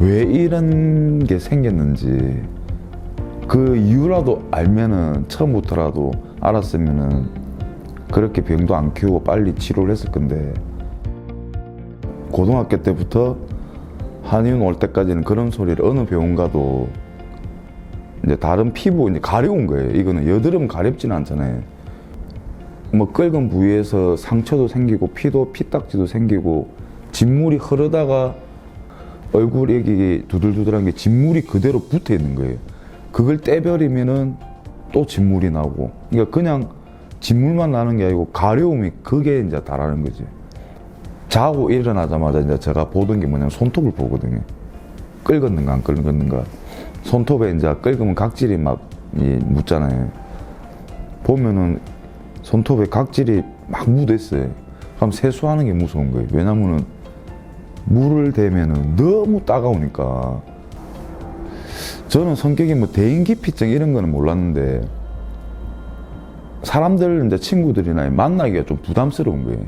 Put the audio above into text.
왜 이런 게 생겼는지 그 이유라도 알면은 처음부터라도 알았으면은 그렇게 병도 안 키우고 빨리 치료를 했을 건데 고등학교 때부터 한의원 올 때까지는 그런 소리를 어느 병원 가도 이제 다른 피부 이제 가려운 거예요. 이거는 여드름 가렵지는 않잖아요. 뭐 끓은 부위에서 상처도 생기고 피도 피딱지도 생기고 진물이 흐르다가 얼굴 여기 두들두들한 게 진물이 그대로 붙어 있는 거예요. 그걸 떼버리면은 또 진물이 나고. 그러니까 그냥 진물만 나는 게 아니고 가려움이 그게 이제 다라는 거지. 자고 일어나자마자 이제 제가 보던 게 뭐냐면 손톱을 보거든요. 끓었는가 안 끓었는가. 손톱에 이제 끓으면 각질이 막 이, 묻잖아요. 보면은 손톱에 각질이 막 묻어있어요. 그럼 세수하는 게 무서운 거예요. 왜냐면은 물을 대면은 너무 따가우니까. 저는 성격이 뭐 대인기피증 이런 거는 몰랐는데 사람들 이제 친구들이나 만나기가 좀 부담스러운 거예요.